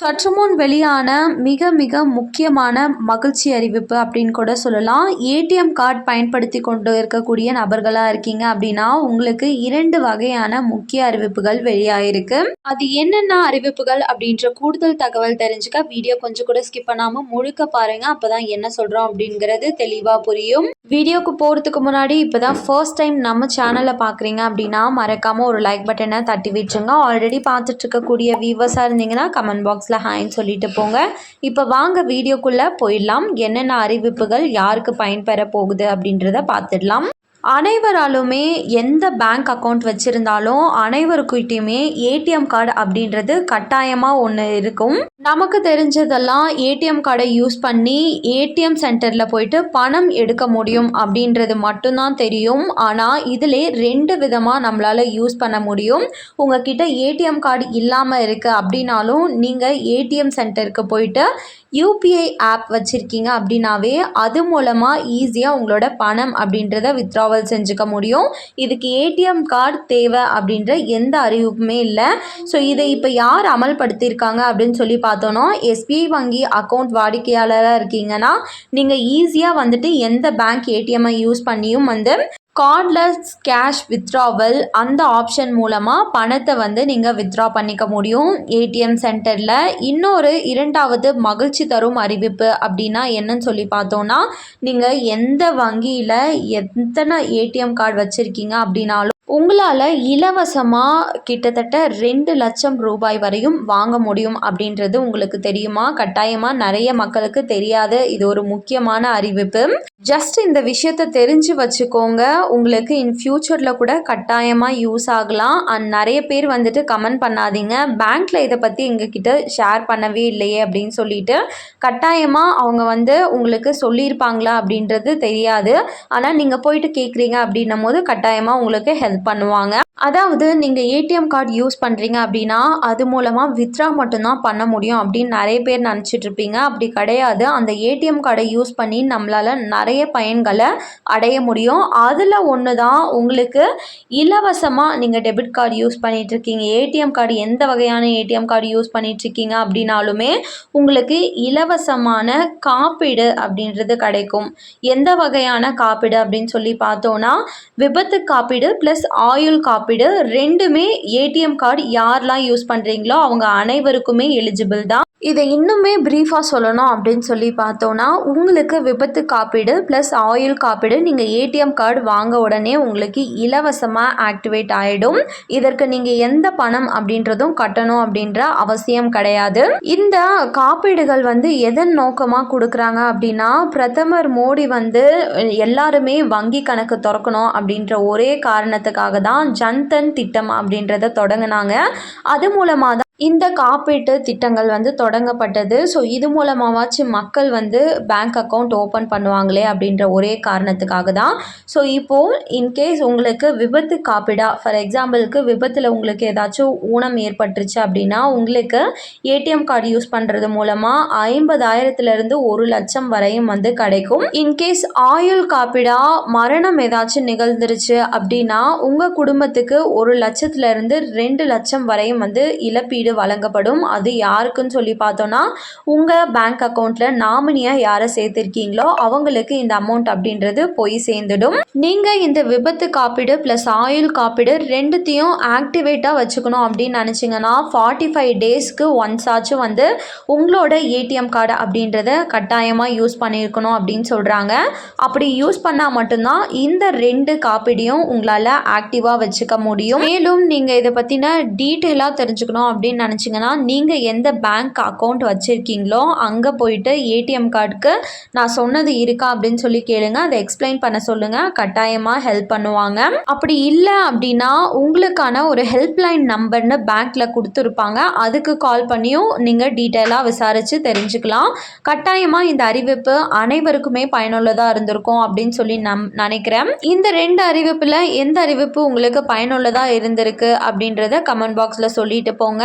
சற்று முன் வெளியான மிக மிக முக்கியமான மகிழ்ச்சி அறிவிப்பு அப்படின்னு கூட சொல்லலாம். ஏடிஎம் கார்டு பயன்படுத்தி கொண்டு இருக்கக்கூடிய நபர்களாக இருக்கீங்க அப்படின்னா உங்களுக்கு இரண்டு வகையான முக்கிய அறிவிப்புகள் வெளியாயிருக்கு. அது என்னென்ன அறிவிப்புகள் அப்படின்ற கூடுதல் தகவல் தெரிஞ்சுக்க வீடியோ கொஞ்சம் கூட ஸ்கிப் பண்ணாமல் முழுக்க பாருங்க. அப்போதான் என்ன சொல்கிறோம் அப்படிங்கிறது தெளிவாக புரியும். வீடியோக்கு போகிறதுக்கு முன்னாடி இப்போ தான் ஃபர்ஸ்ட் டைம் நம்ம சேனலை பார்க்குறீங்க அப்படின்னா மறக்காமல் ஒரு லைக் பட்டனை தட்டி விட்டுருங்க. ஆல்ரெடி பார்த்துட்டு இருக்கக்கூடிய வியூவர்ஸாக இருந்தீங்கன்னா கமெண்ட் பாக்ஸ் பாக்ஸில் ஹாய்ன்னு சொல்லிட்டு போங்க. இப்போ வாங்க வீடியோக்குள்ளே போயிடலாம். என்னென்ன அறிவிப்புகள் யாருக்கு பயன்பெற போகுது அப்படின்றத பார்த்துடலாம் அனைவராலுமே எந்த பேங்க் அக்கௌண்ட் வச்சுருந்தாலும் அனைவருக்கிட்டையுமே ஏடிஎம் கார்டு அப்படின்றது கட்டாயமாக ஒன்று இருக்கும். நமக்கு தெரிஞ்சதெல்லாம் ஏடிஎம் கார்டை யூஸ் பண்ணி ஏடிஎம் சென்டரில் போயிட்டு பணம் எடுக்க முடியும் அப்படின்றது மட்டும்தான் தெரியும். ஆனால் இதிலே ரெண்டு விதமாக நம்மளால் யூஸ் பண்ண முடியும். உங்ககிட்ட ஏடிஎம் கார்டு இல்லாமல் இருக்குது அப்படின்னாலும் நீங்கள் ஏடிஎம் சென்டருக்கு போயிட்டு யூபிஐ ஆப் வச்சுருக்கீங்க அப்படின்னாவே அது மூலமாக ஈஸியாக உங்களோட பணம் அப்படின்றத வித்ட்ராவல் செஞ்சுக்க முடியும். இதுக்கு ஏடிஎம் கார்டு தேவை அப்படின்ற எந்த அறிவிப்புமே இல்லை. ஸோ இதை இப்போ யார் அமல்படுத்தியிருக்காங்க அப்படின்னு சொல்லி பார்த்தோன்னா எஸ்பிஐ வங்கி அக்கௌண்ட் வாடிக்கையாளராக இருக்கீங்கன்னா நீங்கள் ஈஸியாக வந்துட்டு எந்த பேங்க் ஏடிஎம்மை யூஸ் பண்ணியும் வந்து கார்ட்லெஸ் கேஷ் வித்ட்ராவல் அந்த ஆப்ஷன் மூலமாக பணத்தை வந்து நீங்கள் வித்ட்ரா பண்ணிக்க முடியும். ஏடிஎம் சென்டரில் இன்னொரு இரண்டாவது மகிழ்ச்சி தரும் அறிவிப்பு அப்படின்னா என்னன்னு சொல்லி பார்த்தோன்னா நீங்கள் எந்த வங்கியில் எத்தனை ஏடிஎம் கார்டு வச்சுருக்கீங்க அப்படின்னாலும் உங்களால் இலவசமாக கிட்டத்தட்ட ரெண்டு லட்சம் ரூபாய் வரையும் வாங்க முடியும் அப்படின்றது உங்களுக்கு தெரியுமா? கட்டாயமாக நிறைய மக்களுக்கு தெரியாத. இது ஒரு முக்கியமான அறிவிப்பு. ஜஸ்ட் இந்த விஷயத்தை தெரிஞ்சு வச்சுக்கோங்க. உங்களுக்கு இன் ஃப்யூச்சரில் கூட கட்டாயமாக யூஸ் ஆகலாம். அண்ட் நிறைய பேர் வந்துட்டு கமெண்ட் பண்ணாதீங்க. பேங்க்கில் இதை பற்றி எங்ககிட்ட ஷேர் பண்ணவே இல்லையே அப்படின்னு சொல்லிட்டு கட்டாயமாக அவங்க வந்து உங்களுக்கு சொல்லியிருப்பாங்களா அப்படின்றது தெரியாது. ஆனால் நீங்கள் போயிட்டு கேட்குறீங்க அப்படின்னும் போது கட்டாயமாக உங்களுக்கு ஹெல்ப் பண்ணுவாங்க. அதாவது நீங்கள் ஏடிஎம் கார்டு யூஸ் பண்ணுறீங்க அப்படின்னா அது மூலமாக வித்ரா மட்டும்தான் பண்ண முடியும் அப்படின்னு நிறைய பேர் நினச்சிட்டு இருப்பீங்க. அப்படி கிடையாது. அந்த ஏடிஎம் கார்டை யூஸ் பண்ணி நம்மளால் நிறைய பயன்களை அடைய முடியும். அதில் ஒன்று தான் உங்களுக்கு இலவசமாக நீங்கள் டெபிட் கார்டு யூஸ் பண்ணிகிட்ருக்கீங்க ஏடிஎம் கார்டு எந்த வகையான ஏடிஎம் கார்டு யூஸ் பண்ணிகிட்ருக்கீங்க அப்படின்னாலுமே உங்களுக்கு இலவசமான காப்பீடு அப்படின்றது கிடைக்கும். எந்த வகையான காப்பீடு அப்படின்னு சொல்லி பார்த்தோன்னா விபத்து காப்பீடு ப்ளஸ் ஆயுள் காப்பீடு ரெண்டுமே ஏடிஎம் கார்டு யாரெலாம் யூஸ் பண்ணுறீங்களோ அவங்க அனைவருக்குமே எலிஜிபிள் தான். இதை இன்னுமே ப்ரீஃபாக சொல்லணும் அப்படின்னு சொல்லி பார்த்தோன்னா உங்களுக்கு விபத்து காப்பீடு ப்ளஸ் ஆயுள் காப்பீடு நீங்கள் ஏடிஎம் கார்டு வாங்க உடனே உங்களுக்கு இலவசமாக ஆக்டிவேட் ஆகிடும் இதற்கு நீங்கள் எந்த பணம் அப்படின்றதும் கட்டணும் அப்படின்ற அவசியம் கிடையாது. இந்த காப்பீடுகள் வந்து எதன் நோக்கமாக கொடுக்குறாங்க அப்படின்னா பிரதமர் மோடி வந்து எல்லாருமே வங்கி கணக்கு திறக்கணும் அப்படின்ற ஒரே காரணத்துக்காக தான் ஜன்தன் திட்டம் அப்படின்றத தொடங்கினாங்க. அது மூலமாக தான் இந்த காப்பீட்டு திட்டங்கள் வந்து தொடங்கப்பட்டது. ஸோ இது மூலமாவாச்சும் மக்கள் வந்து பேங்க் அக்கௌண்ட் ஓப்பன் பண்ணுவாங்களே அப்படின்ற ஒரே காரணத்துக்காக தான். ஸோ இப்போது இன்கேஸ் உங்களுக்கு விபத்து காப்பீடா ஃபார் எக்ஸாம்பிளுக்கு விபத்தில் உங்களுக்கு ஏதாச்சும் ஊனம் ஏற்பட்டுருச்சு அப்படின்னா உங்களுக்கு ஏடிஎம் கார்டு யூஸ் பண்ணுறது மூலமாக ஐம்பதாயிரத்துலேருந்து ஒரு லட்சம் வரையும் வந்து கிடைக்கும். இன்கேஸ் ஆயுள் காப்பீடா மரணம் ஏதாச்சும் நிகழ்ந்துருச்சு அப்படின்னா உங்கள் குடும்பத்துக்கு ஒரு லட்சத்துலேருந்து ரெண்டு லட்சம் வரையும் வந்து இழப்பீடு வீடு வழங்கப்படும். அது யாருக்குன்னு சொல்லி பார்த்தோன்னா உங்கள் பேங்க் அக்கௌண்ட்டில் நாமினியாக யாரை சேர்த்துருக்கீங்களோ அவங்களுக்கு இந்த அமௌண்ட் அப்படின்றது போய் சேர்ந்துடும். நீங்கள் இந்த விபத்து காப்பீடு ப்ளஸ் ஆயுள் காப்பீடு ரெண்டுத்தையும் ஆக்டிவேட்டாக வச்சுக்கணும் அப்படின்னு நினச்சிங்கன்னா ஃபார்ட்டி ஃபைவ் டேஸ்க்கு ஒன்ஸ் ஆச்சும் வந்து உங்களோட ஏடிஎம் கார்டு அப்படின்றத கட்டாயமாக யூஸ் பண்ணியிருக்கணும் அப்படின்னு சொல்கிறாங்க அப்படி யூஸ் பண்ணால் மட்டும்தான் இந்த ரெண்டு காப்பீடையும் உங்களால் ஆக்டிவாக வச்சுக்க முடியும். மேலும் நீங்கள் இதை பற்றின டீட்டெயிலாக தெரிஞ்சுக்கணும் அப்படின்னு அப்படின்னு நினச்சிங்கன்னா நீங்கள் எந்த பேங்க் அக்கௌண்ட் வச்சுருக்கீங்களோ அங்கே போயிட்டு ஏடிஎம் கார்டுக்கு நான் சொன்னது இருக்கா அப்படின்னு சொல்லி கேளுங்க. அதை எக்ஸ்பிளைன் பண்ண சொல்லுங்கள் கட்டாயமாக ஹெல்ப் பண்ணுவாங்க. அப்படி இல்லை அப்படின்னா உங்களுக்கான ஒரு ஹெல்ப்லைன் நம்பர்னு பேங்க்கில் கொடுத்துருப்பாங்க. அதுக்கு கால் பண்ணியும் நீங்கள் டீட்டெயிலாக விசாரித்து தெரிஞ்சுக்கலாம். கட்டாயமாக இந்த அறிவிப்பு அனைவருக்குமே பயனுள்ளதாக இருந்திருக்கும் அப்படின்னு சொல்லி நம் நினைக்கிறேன். இந்த ரெண்டு அறிவிப்பில் எந்த அறிவிப்பு உங்களுக்கு பயனுள்ளதாக இருந்திருக்கு அப்படின்றத கமெண்ட் பாக்ஸில் சொல்லிட்டு போங்க.